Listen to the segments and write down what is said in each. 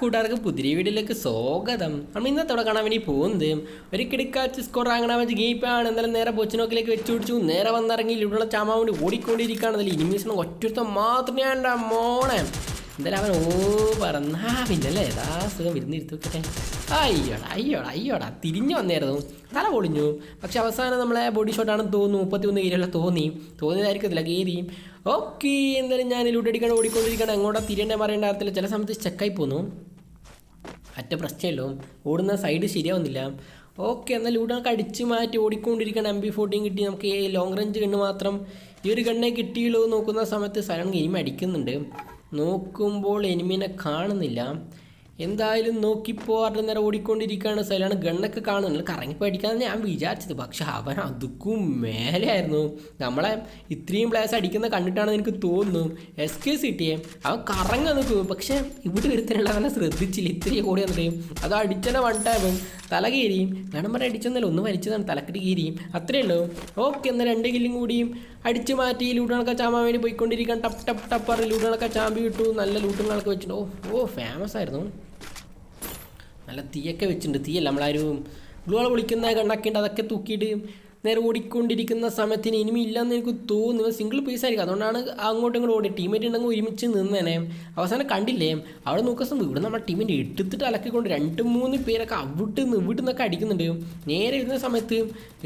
കൂട്ടുകാർക്ക് പുതിയ വീഡിയോയിലേക്ക് സ്വാഗതം. നമ്മൾ ഇന്നത്തോടെ കാണാൻ വേണ്ടി പോകുന്നത് ഒരു കിടക്കാച്ച് സ്കോർ ആകണ വെച്ച് ഗെയിപ്പാണ് എന്തായാലും നേരെ ബൊച്ചിനോക്കിലേക്ക് വെച്ച് പിടിച്ചു. നേരെ വന്നിറങ്ങി ഇവിടെ ചാമാവിന് ഓടിക്കൊണ്ടിരിക്കുകയാണ്. അതിൽ ഒറ്റൊരുത്തം മാത്രമേ മോണേ എന്തായാലും അവൻ ഓ പറഞ്ഞാ പിന്നല്ലേ ഏതാ സുഖം വിരുന്നിരുത്തി വെക്കട്ടെ അയ്യോടാ അയ്യോടാ അയ്യോടാ തിരിഞ്ഞു വന്നായിരുന്നു തല പൊളിഞ്ഞു. പക്ഷെ അവസാനം നമ്മളെ ബോഡി ഷോട്ടാണെന്ന് തോന്നുന്നു. മുപ്പത്തി ഒന്ന് കീഴിലുള്ള തോന്നി. തോന്നിയതായിരിക്കത്തില്ല കയറി ഓക്കെ എന്തായാലും ഞാൻ ലൂട്ടടിക്കണം ഓടിക്കൊണ്ടിരിക്കണം എങ്ങോട്ടാ തിരിയണ്ടേ പറയേണ്ട കാര്യത്തില്ല ചില സമയത്ത് ചെക്കായി പോന്നു. അറ്റ പ്രശ്നമല്ലോ ഓടുന്ന സൈഡ് ശരിയാവുന്നില്ല. ഓക്കെ എന്നാൽ നമുക്ക് അടിച്ച് മാറ്റി ഓടിക്കൊണ്ടിരിക്കണം എം ബി ഫോർട്ടീൻ കിട്ടി. നമുക്ക് ഈ ലോങ് റേഞ്ച് ഗണ്ണ് മാത്രം ഈ ഒരു ഗണ്ണേ കിട്ടിയുള്ളൂ നോക്കുന്ന സമയത്ത് സ്ഥലം ഗെയിം അടിക്കുന്നുണ്ട്. നോക്കുമ്പോൾ എനിമിനെ കാണുന്നില്ല. എന്തായാലും നോക്കിപ്പോ അവരുടെ നേരെ ഓടിക്കൊണ്ടിരിക്കുകയാണ് സൈലാണ് ഗണ്ണൊക്കെ കാണുന്നുണ്ട് കറങ്ങി അടിക്കാന്ന് ഞാൻ വിചാരിച്ചത്. പക്ഷെ അവൻ അതുക്കും മേലെയായിരുന്നു. നമ്മളെ ഇത്രയും പ്ലേസ് അടിക്കുന്ന കണ്ടിട്ടാണ് എനിക്ക് തോന്നുന്നു. എസ് കെ സിറ്റിയെ അവൻ കറങ്ങാൻ നിൽക്കും പക്ഷേ ഇവിടെ ഒരുത്തനുള്ള അവനെ ശ്രദ്ധിച്ചില്ല. ഇത്രയും കൂടി വന്നിട്ട്. അത് അടിച്ചനെ വൺ ടൈം തല കീരിയും. പറയാൻ അടിച്ചെന്നല്ല ഒന്ന് വലിച്ചതാണ്. തലക്കിട്ട് കീരിയും. അത്രയേ ഉള്ളൂ. ഓക്കെ എന്നാൽ രണ്ട് കില്ലും കൂടിയും. അടിച്ചു മാറ്റി ലൂട്ടുകളൊക്കെ ചാമ്പാൻ വേണ്ടി പോയിക്കൊണ്ടിരിക്കാൻ ടപ്പ് ടപ്പ് ടപ്പ് പറഞ്ഞ് ലൂട്ടുകളൊക്കെ ചാമ്പി കിട്ടു നല്ല ലൂട്ടുകളൊക്കെ വെച്ചിട്ടുണ്ട്. ഓ ഓ ഫേമസ് ആയിരുന്നു. നല്ല തീയൊക്കെ വെച്ചിട്ടുണ്ട്. തീയല്ല? നമ്മളാരും ഗ്ലൂകൾ വിളിക്കുന്ന കണ്ണൊക്കെ അതൊക്കെ തൂക്കിയിട്ട് നേരെ ഓടിക്കൊണ്ടിരിക്കുന്ന സമയത്തിന് ഇനിമി ഇല്ലെന്ന് എനിക്ക് തോന്നുന്നു. സിംഗിൾ പീസ് ആയിരിക്കും. അതുകൊണ്ടാണ് അങ്ങോട്ടും ഇങ്ങോട്ട് ഓടി. ടീമേറ്റ് ഉണ്ടെങ്കിൽ ഒരുമിച്ച് നിന്നേനെ. അവസാനം കണ്ടില്ലേ? അവിടെ നോക്കുന്ന ഇവിടെ നമ്മുടെ ടീമിന്റെ എടുത്തിട്ട് അലക്കിക്കൊണ്ട് രണ്ട് മൂന്ന് പേരൊക്കെ അവിടെ നിന്ന് ഇവിടെ നിന്നൊക്കെ അടിക്കുന്നുണ്ട്. നേരെ ഇരുന്ന സമയത്ത്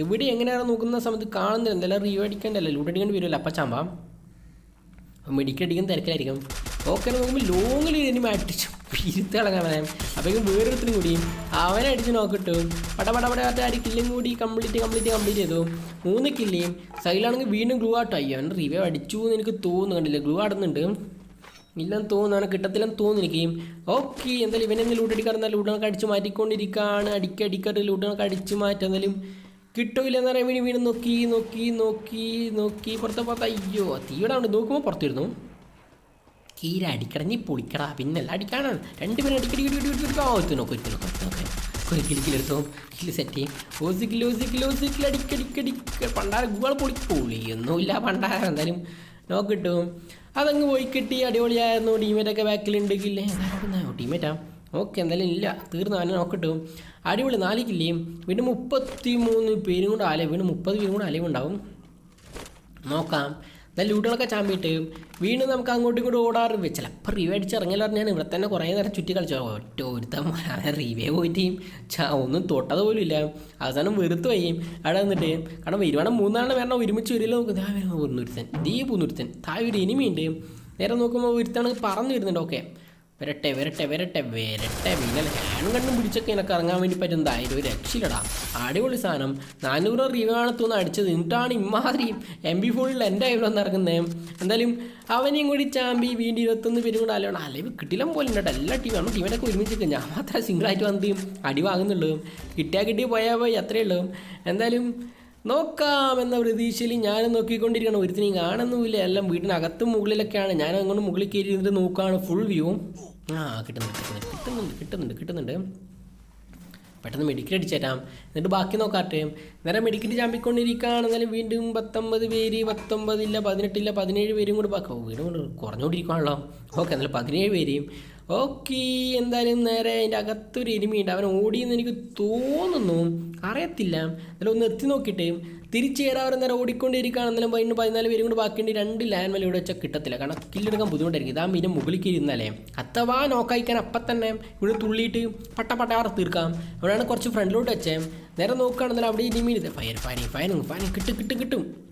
ഇവിടെ എങ്ങനെയാണ് നോക്കുന്ന സമയത്ത് കാണുന്നില്ല. എന്തായാലും റീവ് അടിക്കേണ്ടല്ലോ ലൂട്ട് അടിക്കേണ്ടി വരുമല്ലോ. അപ്പം മെഡിക്കടിക്കുന്ന തിരക്കിലായിരിക്കും. ഓക്കെ നോക്കുമ്പോൾ ലോങ്ങിൽ ഇനി അടിച്ചു പിരുത്ത് കളങ്ങാൻ അപ്പോഴേക്കും വേറൊരുത്തിനും കൂടി അവനെ അടിച്ച് നോക്കിട്ടു പട പട പട പറ്റ അടി കില്ലും കൂടി കംപ്ലീറ്റ് കംപ്ലീറ്റ് കംപ്ലീറ്റ് ചെയ്തു മൂന്ന് കില്ലേയും സൈലാണെങ്കിൽ വീണ്ടും ഗ്ലൂ അയ്യോ അവൻ റിവ്യൂ അടിച്ചു എന്ന് എനിക്ക് തോന്നുന്നു കണ്ടില്ല ഗ്ലൂ ആടുന്നുണ്ട് ഇല്ലെന്ന് തോന്നുന്നു അവനെ കിട്ടത്തില്ലെന്ന് തോന്നുന്നു എനിക്ക് ഓക്കെ എന്തായാലും ഇവനെ ലൂട്ടടിക്കാറുന്ന ലൂട്ടുകൾ അടിച്ച് മാറ്റിക്കൊണ്ടിരിക്കുകയാണ് അടിക്കി അടിക്കാറ് ലൂട്ടുകൾ അടിച്ച് മാറ്റുക എന്തായാലും കിട്ടില്ല എന്ന് പറയാൻ വേണ്ടി വീണ്ടും നോക്കി നോക്കി നോക്കി നോക്കി പുറത്തെ പുറത്ത് അയ്യോ തീയുടെ അവിടെ നോക്കുമ്പോൾ പുറത്ത് വരുന്നു കീര അടിക്കട നീ പൊളിക്കടാ പിന്നല്ല അടിക്കാനാണ്. രണ്ടുപേരും അടിക്കടി ഓത്ത് നോക്ക് ഒരിക്കൽ നോക്ക് നോക്ക്. ഒരു കിലിക്കിലെടുത്തു കിൽ സെറ്റ് ചെയ്യും കിലോ ഓസിക്കിൽ ഓസിക്കിൽ അടിക്കടിക്കടിക്ക പണ്ടാര ഗൂഗിൾ പൊളി പൊളിയൊന്നുമില്ല പണ്ടാര. എന്തായാലും നോക്കിട്ടും അതങ്ങ് പോയി കിട്ടി. അടിപൊളിയായിരുന്നു. ടീമേറ്റൊക്കെ കില്ലേ ടീമേറ്റാ ഓക്കെ എന്തായാലും ഇല്ല. തീർന്നു. അവനെ നോക്കട്ടു അടിപൊളി. നാല് കില്ലേയും വീണ്ടും മുപ്പത്തി മൂന്ന് പേരും കൂടെ അലവ് വീണ്ടും മുപ്പത് പേരും കൂടെ അലവുണ്ടാവും നോക്കാം. നല്ല ലൂട്ടുകളൊക്കെ ചാമ്പിയിട്ട് വീണ്ടും നമുക്ക് അങ്ങോട്ടും ഇങ്ങോട്ടും ഓടാറ് ചിലപ്പോൾ റീവേ അടിച്ച് ഇറങ്ങിയാൽ പറഞ്ഞാൽ ഇവിടെ തന്നെ കുറേ നേരം ചുറ്റി കളിച്ചു. ഒറ്റ ഒരുത്തം റീവേ പോയിട്ട് ചാ ഒന്നും തൊട്ടത് പോലും ഇല്ല. അവസാനം വെറുത്ത് പോയി. അവിടെ വന്നിട്ട് കാരണം വരുവാണെങ്കിൽ മൂന്നാളെ വരണം. ഒരുമിച്ച് വരില്ല നോക്കുന്നത് ആ വരുന്ന ഒന്നൊരുത്തൻ ദീ പൂന്നൊരുത്തൻ താഴെ ഒരു ഇനിമയുണ്ട് നേരെ നോക്കുമ്പോൾ ഒരുത്താണ് പറന്നു വരുന്നുണ്ട്. ഓക്കെ. വരട്ടെ വരട്ടെ വരട്ടെ വരട്ടെ വിനൽ ഹാനും കണ്ണും പിടിച്ചൊക്കെ എനിക്ക് ഇറങ്ങാൻ വേണ്ടി പറ്റുന്നതായാലും ഒരു രക്ഷയിലടാ അടിപൊളി സാധനം. നാനൂറ് റിവാണ് തോന്നുന്നു അടിച്ചത്. എന്നിട്ടാണ് ഇമാതിരി എം ബി ഫോണിൽ എന്റെ കയ്യിൽ വന്ന് ഇറങ്ങുന്നത് എന്തായാലും അവനെയും കൂടി ചാമ്പി വീണ്ടും ഇരുപത്തൊന്ന് പേരും കൂടെ അല്ലാണ് അല്ലെങ്കിൽ കിട്ടിയില്ല പോലും കേട്ടോ. എല്ലാ ടീമാണ് ടീമിനൊക്കെ ഒരുമിച്ച് ഞാൻ മാത്രമേ സിംഗിളായിട്ട് വന്ന് അടി വാങ്ങുന്നുള്ളൂ. കിട്ടിയാൽ കിട്ടി പോയാൽ പോയി അത്രയേ ഉള്ളൂ. എന്തായാലും നോക്കാം എന്ന പ്രതീക്ഷയിൽ ഞാനും നോക്കിക്കൊണ്ടിരിക്കണം ഒരുത്തിനെയും കാണുന്നുമില്ല. എല്ലാം വീടിനകത്തും മുകളിലൊക്കെയാണ്. ഞാൻ അങ്ങോട്ട് മുകളിൽ കയറി ഇരുന്നിട്ട് നോക്കുകയാണ്. ഫുൾ വ്യൂ ആ കിട്ടുന്നുണ്ട് കിട്ടുന്നുണ്ട് കിട്ടുന്നുണ്ട് കിട്ടുന്നുണ്ട് പെട്ടെന്ന് മെഡിക്കൽ അടിച്ചേരാം എന്നിട്ട് ബാക്കി നോക്കാട്ടെ. നേരെ മെഡിക്കൽ ചാമ്പിക്കൊണ്ടിരിക്കുകയാണ്. എന്നാലും വീണ്ടും പത്തൊമ്പത് പേര് പത്തൊമ്പതില്ല പതിനെട്ടില്ല പതിനേഴ് പേരും കൂടെ ബാക്കി വീടും കൊണ്ട് കുറഞ്ഞുകൊണ്ടിരിക്കുകയാണല്ലോ ഓക്കെ എന്നാലും പതിനേഴ് പേരെയും ഓക്കെ എന്തായാലും നേരെ അതിന്റെ അകത്തൊരു എരുമയുണ്ട്. അവൻ ഓടിയെന്ന് എനിക്ക് തോന്നുന്നു. അറിയത്തില്ല. എന്നാലും ഒന്ന് എത്തി നോക്കിയിട്ട് തിരിച്ചു കയറാറ് നേരെ ഓടിക്കൊണ്ടിരിക്കുകയാണ്. എന്നാലും പതിനൊന്ന് പതിനാല് പേരും കൂടെ ബാക്കിയുണ്ട്. രണ്ട് ലാൻഡ് മേലെ ഇവിടെ വെച്ചാൽ കിട്ടത്തില്ല. കാരണം കില്ലെടുക്കാൻ ബുദ്ധിമുട്ടായിരിക്കും. ഇതാ മീനും മുകളിൽ കയറി ഇരുന്നാലേ അഥവാ നോക്കായിക്കാൻ അപ്പം തന്നെ ഇവിടെ തുള്ളിയിട്ട് പട്ട പട്ട അവർ തീർക്കാം. അവിടെയാണ് കുറച്ച് ഫ്രണ്ടിലോട്ട് വെച്ചേ. നേരെ നോക്കുകയാണെന്നാലും അവിടെ ഇനി മീൻ ഫയർ ഫയർ ഫയർ ഫയർ കിട്ടും കിട്ടും കിട്ടും.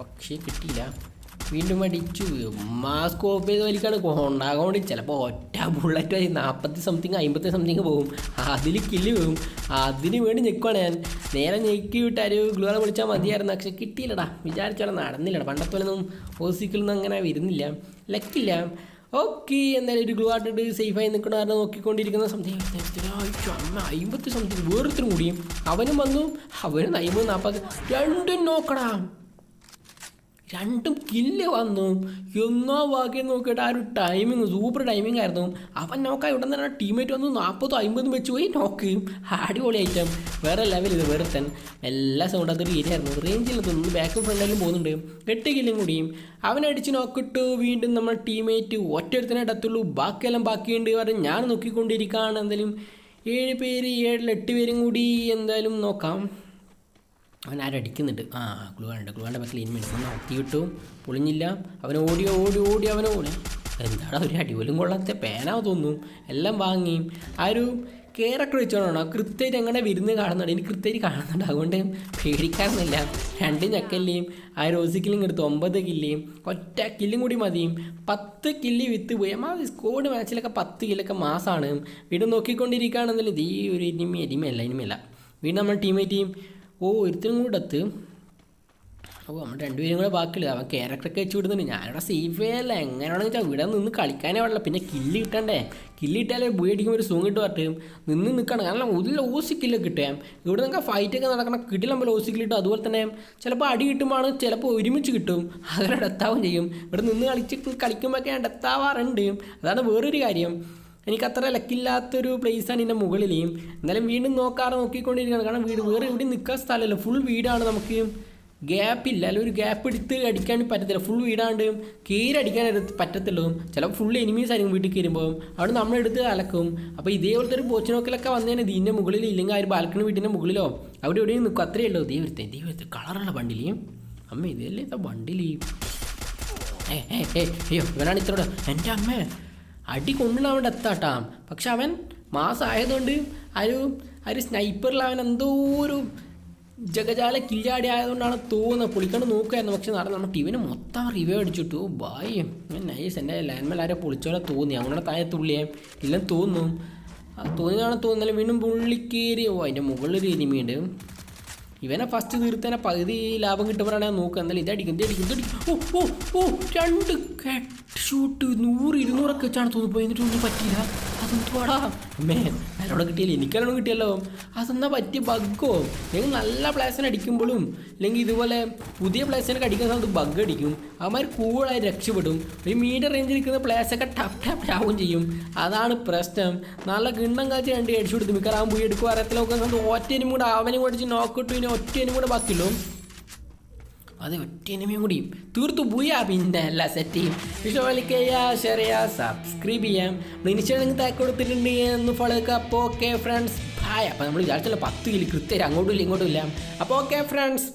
പക്ഷേ കിട്ടിയില്ല. വീണ്ടും അടിച്ചു. മാസ്ക് ഓഫ് ചെയ്ത് വലിക്കാണ്. ഉണ്ടാകൊണ്ട് ചിലപ്പോൾ ഒറ്റ ബുള്ളറ്റ് വഴി നാൽപ്പത്തി സംതിങ് അമ്പത്തി സംതിങ് പോകും. അതിൽ കില്ല് പോകും അതിന് വേണ്ടി നിൽക്കുവാണ് ഞാൻ. നേരെ ഞെക്കി വിട്ട് ഒരു ഗ്ലുകളെ വിളിച്ചാൽ മതിയായിരുന്നു. പക്ഷെ കിട്ടിയില്ലടാ. വിചാരിച്ചോളെ നടന്നില്ലടാ. പണ്ടത്തോലൊന്നും ഹോസ്പിറ്റലൊന്നും അങ്ങനെ വരുന്നില്ല. ലക്കില്ല. ഓക്കെ എന്തായാലും ഒരു ഗ്ലൂ ആട്ടിട്ട് സേഫായി നിൽക്കണ കാരണം നോക്കിക്കൊണ്ടിരിക്കുന്ന സംതിങ് അമ്മ അമ്പത്തി സംതിങ് വേറൊരുത്തരും കൂടിയും അവനും വന്നു. അവനും അമ്പത് നാൽപ്പത് രണ്ടും നോക്കടാ. രണ്ടും കില്ല് വന്നു. എന്നോ ബാക്കി നോക്കിയിട്ട് ആ ഒരു ടൈമിങ് സൂപ്പർ ടൈമിംഗ് ആയിരുന്നു. അവൻ നോക്കാം ഇവിടെ തന്നെ ടീമേറ്റ് വന്നു. നാൽപ്പതും അമ്പതും വെച്ച് പോയി. നോക്ക് അടിപൊളി ഐറ്റം വേറെ ലെവൽ ഇത് വേറെ തന്നെ. എല്ലാ സൗണ്ട് അതൊരു ഏരിയായിരുന്നു റേഞ്ചിൽ നിന്ന് ബാക്ക് ഫ്രണ്ടിലും പോകുന്നുണ്ട്. എട്ട് കില്ലും കൂടിയും അവനടിച്ച് നോക്കിട്ട് വീണ്ടും നമ്മൾ ടീമേറ്റ് ഒറ്റൊരുത്തനെ ഇടത്തുള്ളൂ. ബാക്കിയെല്ലാം ബാക്കിയുണ്ട് പറഞ്ഞ് ഞാൻ നോക്കിക്കൊണ്ടിരിക്കുകയാണ്. എന്തായാലും ഏഴ് പേര് ഏഴിൽ എട്ട് പേരും കൂടി എന്തായാലും നോക്കാം. അവൻ ആരടിക്കുന്നുണ്ട് ആ ക്ലൂ ഉണ്ട് ക്ലൂ ബാക്കിൽ ഇനി മിനിമം അത്തി കിട്ടും പൊളിഞ്ഞില്ല. അവൻ ഓടി ഓടി ഓടി അവൻ ഓടി. എന്താണ് ഒരു അടിപോലും കൊള്ളാത്ത പേനാവ് തോന്നും എല്ലാം വാങ്ങി. ആ ഒരു കയറൊക്കെ വെച്ചോണോ കൃത്യമായിട്ട് എങ്ങനെ വിരുന്ന് കാണുന്നുണ്ട്. എനിക്ക് കൃത്യമായിട്ട് കാണുന്നുണ്ട്. അതുകൊണ്ട് പേടിക്കാറൊന്നുമില്ല. രണ്ട് ഞക്കല്ലിയും ആ റോസി കില്ലിങ് എടുത്ത് ഒമ്പത് കില്ലിയും ഒറ്റ കില്ലും കൂടി മതിയും പത്ത് കില്ലി വിത്ത് പോയി. ആ സ്കോഡ് മാച്ചിലൊക്കെ പത്ത് കില്ലൊക്കെ മാസമാണ് വീണ്ടും നോക്കിക്കൊണ്ടിരിക്കുകയാണെന്നല്ലേ ഇത് ഈ ഒരു ഇനിമി എരിമയല്ല ഇനിമയല്ല വീണ്ടും നമ്മൾ ടീമേറ്റ് ചെയ്യും ഓ ഒരുത്തരും കൂടെ എത്ത് അപ്പോൾ നമ്മൾ രണ്ടുപേരും കൂടെ ബാക്കിയില്ല അവൻ ക്യാരക്ടറൊക്കെ വെച്ച് വിടുന്നുണ്ട്. ഞാനിവിടെ സേഫേ അല്ല. എങ്ങനെയാണെന്ന് വെച്ചാൽ ഇവിടെ നിന്ന് കളിക്കാനേ പാടില്ല പിന്നെ കില്ല് കിട്ടണ്ടേ? കില്ല് കിട്ടാലേ ബുയി അടിക്കുമ്പോൾ ഒരു സോങ് കിട്ടും. പറ്റും നിന്ന് നിൽക്കണം. കാരണം ഒരു ഓസി കില്ല് കിട്ടേ. ഇവിടെ നിങ്ങൾക്ക് ഫൈറ്റൊക്കെ നടക്കണം കിട്ടില്ല നമ്മൾ കില്ല് കിട്ടും. അതുപോലെ തന്നെ ചിലപ്പോൾ അടി കിട്ടുമ്പോൾ ചിലപ്പോൾ ഒരുമിച്ച് കിട്ടും. അങ്ങനെ ഡെത്താവും ചെയ്യും. ഇവിടെ നിന്ന് കളിച്ച് കളിക്കുമ്പോഴൊക്കെ ഡെത്താവാറുണ്ട് അതാണ് വേറൊരു കാര്യം. എനിക്ക് അത്ര ലക്കില്ലാത്തൊരു പ്ലേസാണ് ഇതിന്റെ മുകളിൽ എന്നാലും വീണ്ടും നോക്കാറ് നോക്കിക്കൊണ്ടിരിക്കുകയാണ്. കാരണം വീട് വേറെ എവിടെ നിൽക്കാൻ സ്ഥലമല്ല. ഫുൾ വീടാണ് നമുക്ക്. ഗ്യാപ്പ് ഇല്ല. അല്ലെങ്കിൽ ഒരു ഗ്യാപ്പ് എടുത്ത് അടിക്കാൻ പറ്റത്തില്ല. ഫുൾ വീടാണ്ട് കീരി അടിക്കാൻ പറ്റത്തുള്ളൂ ചിലപ്പോൾ ഫുൾ എനിമീസ് ആയിരിക്കും വീട്ടിൽ കയറുമ്പോൾ അവിടെ നമ്മളെടുത്ത് അലക്കും. അപ്പോൾ ഇതേപോലത്തെ ഒരു പോച്ച് നോക്കലൊക്കെ വന്നേനെ ഇതിന്റെ മുകളിൽ ഇല്ലെങ്കിൽ ആ ഒരു ബാൽക്കണി വീട്ടിന്റെ മുകളിലോ അവിടെ എവിടെയും നിൽക്കും. അത്രയേ ഉള്ളൂ. ദൈവത്തെ ദൈവത്തെ കളറുള്ള വണ്ടിയിൽ അമ്മ ഇതല്ലേ ഇതാ വണ്ടിയിൽ ഏ ഏ ഏ അയ്യോ ഇവനാണ് ഇത്രയോടെ. എന്റെ അമ്മ അടി കൊണ്ടുള്ള അവൻ എത്താട്ടാ. പക്ഷെ അവൻ മാസമായതുകൊണ്ട് ആ ഒരു ഒരു സ്നൈപ്പറിൽ അവൻ എന്തോ ഒരു ജഗജാല കില്ലാടി ആയതുകൊണ്ടാണ് തോന്നുന്നത്. പൊളിക്കണ്ട് നോക്കുമായിരുന്നു പക്ഷെ നടന്നു നമ്മുടെ ഇവന് മൊത്തം റിവ്യൂ അടിച്ചിട്ടു. ബായ് നൈസ് എന്റെ ലാൻഡ്മേൽ ആരെ പൊളിച്ചോലെ തോന്നി. അവങ്ങളുടെ താഴെ തുള്ളിയേ. ഇല്ലെന്ന് തോന്നുന്നു. തോന്നിയതാണ് തോന്നുന്നത് വീണ്ടും പുള്ളിക്കേരി ഓ അതിന്റെ മുകളിലൊരു എനിമിയുണ്ട് ഇവനെ ഫസ്റ്റ് തീർത്തേനെ പകുതി ലാഭം കിട്ടുമ്പോഴാണ് ഞാൻ നോക്കുക. എന്നാലും ഇതടിക്കും ഇതടിക്കും ഇതടിക്കും ഓ ഓ ഓ രണ്ട് ഷൂട്ട് നൂറ് ഇരുന്നൂറൊക്കെ വെച്ചാണ് തോന്നിപ്പോയി പോയി ഒന്നും പറ്റിയില്ല. അതെന്തുവാടാ? അമ്മേ നല്ലോണം കിട്ടിയല്ലോ കിട്ടിയല്ലോ? അതെന്നാ പറ്റിയ ബഗ്ഗോ നിങ്ങൾ നല്ല പ്ലേസിനെ അടിക്കുമ്പോഴും അല്ലെങ്കിൽ ഇതുപോലെ പുതിയ പ്ലേസിനൊക്കെ അടിക്കുന്ന സമയത്ത് ബഗ് അടിക്കും. അവന്മാർ കൂളായി രക്ഷപ്പെടും. ഒരു മീഡിയ റേഞ്ചിൽ നിൽക്കുന്ന പ്ലേസൊക്കെ ടപ്പ് ടപ്പ് ആവും ചെയ്യും. അതാണ് പ്രശ്നം. നല്ല കിണ്ണം കാച്ചി രണ്ട് അടിച്ചു കൊടുത്തു. മിക്കറാവും പോയി എടുക്കുക അറിയത്തിലൊക്കെ ഒറ്റനും കൂടെ അവനും കൂടെ നോക്കിട്ടു ഇനി ഒറ്റനും കൂടെ ബാക്കിയുള്ളൂ. അത് ഒറ്റ ഇനിമയും കൂടി. തീർത്തു പോയാ പിന്നെ അല്ല സെറ്റ് ചെയ്യും. വിഷുവലിക്ക് ഷെയർ ചെയ്യുക സബ്സ്ക്രൈബ് ചെയ്യാം ഇൻസ്റ്റാഗ്രാമിൽ താക്ക് കൊടുത്തിട്ടുണ്ട് എന്ന് ഫോളോ ചെയ്യുക. അപ്പോൾ ഓക്കെ ഫ്രണ്ട്സ് ഹായ് അപ്പോൾ നമ്മൾ വിചാരിച്ചല്ലോ പത്ത് കിലോ കൃത്യം അങ്ങോട്ടും ഇല്ല ഇങ്ങോട്ടും ഇല്ല. അപ്പോൾ ഓക്കെ ഫ്രണ്ട്സ്